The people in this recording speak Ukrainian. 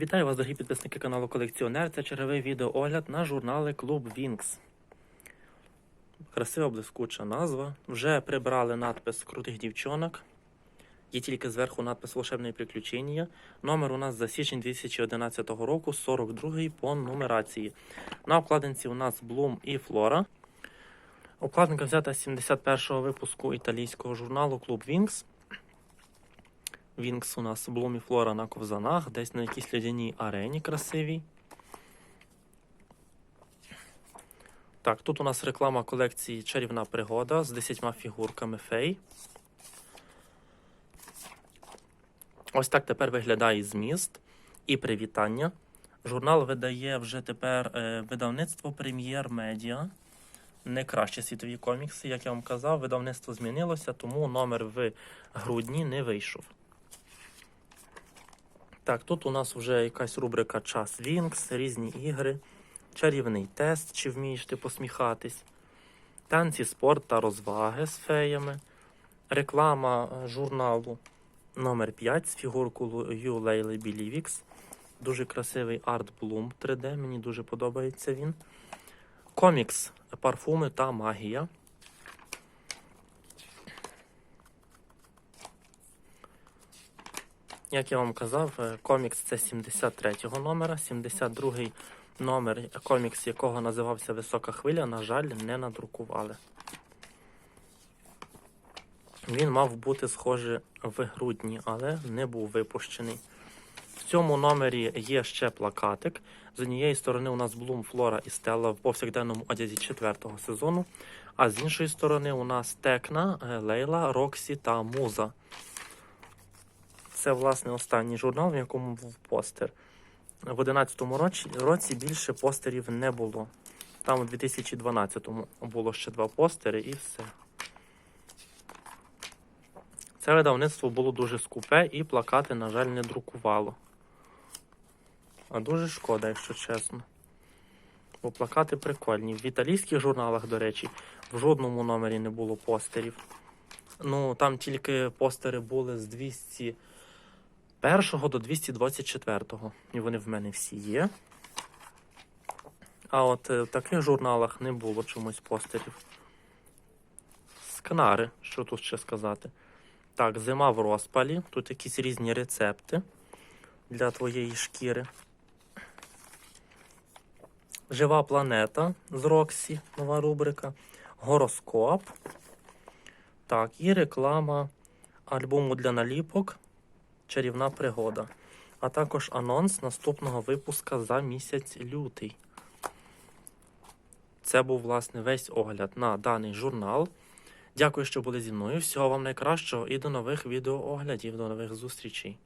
Вітаю вас, дорогі підписники каналу Колекціонер. Це черговий відеоогляд на журнали Клуб Вінкс. Красива блискуча назва. Вже прибрали надпис крутих дівчонок. Є тільки зверху надпис Волшебне приключення. Номер у нас за січень 2011 року, 42 по нумерації. На обкладинці у нас Блум і Флора. Обкладинка взята з 71-го випуску італійського журналу Клуб Вінкс. Вінкс у нас Блум і Флора на ковзанах, десь на якійсь лядяній арені красивій. Так, тут у нас реклама колекції Чарівна пригода з 10 фігурками фей. Ось так тепер виглядає зміст і привітання. Журнал видає вже тепер е, видавництво Прем'єр Медіа. Не кращі світові комікси, як я вам казав, видавництво змінилося, тому номер в грудні не вийшов. Так, тут у нас вже якась рубрика Час Вінкс, різні ігри, чарівний тест, чи вмієш ти посміхатись, танці, спорт та розваги з феями, реклама е, журналу номер 5 з фігуркою Лейли Білівікс. Дуже красивий арт Bloom 3D, мені дуже подобається він. Комікс, парфуми та магія. Як я вам казав, е, комікс це 73-го номера, 72-й номер, комікс якого називався Висока хвиля, на жаль, не надрукували. Він мав бути схожий в грудні, але не був випущений. В цьому номері є ще плакатик. З однієї сторони у нас Блум, Флора і Стелла в повсякденному одязі четвертого сезону, а з іншої сторони у нас Текна, Лейла, Роксі та Муза. Це, власне, останній журнал, в якому був постер. В 11-му році, році більше постерів не було. Там у 2012-му було ще два постери і все. Це видавництво було дуже скупе і плакати, на жаль, не друкувало. А дуже шкода, якщо чесно. Бо плакати прикольні. В італійських журналах, до речі, в жодному номері не було постерів. Ну, там тільки постери були з 200 1 до 224. І вони в мене всі є. А от е, в таких журналах не було чомусь постерів. Скнари, що тут ще сказати. Так, зима в розпалі. Тут якісь різні рецепти для твоєї шкіри. Жива планета з Роксі, нова рубрика. Гороскоп. Так, і реклама альбому для наліпок. Чарівна пригода, а також анонс наступного випуска за місяць лютий. Це був, власне, весь огляд на даний журнал. Дякую, що були зі мною. Всього вам найкращого і до нових відеооглядів, до нових зустрічей.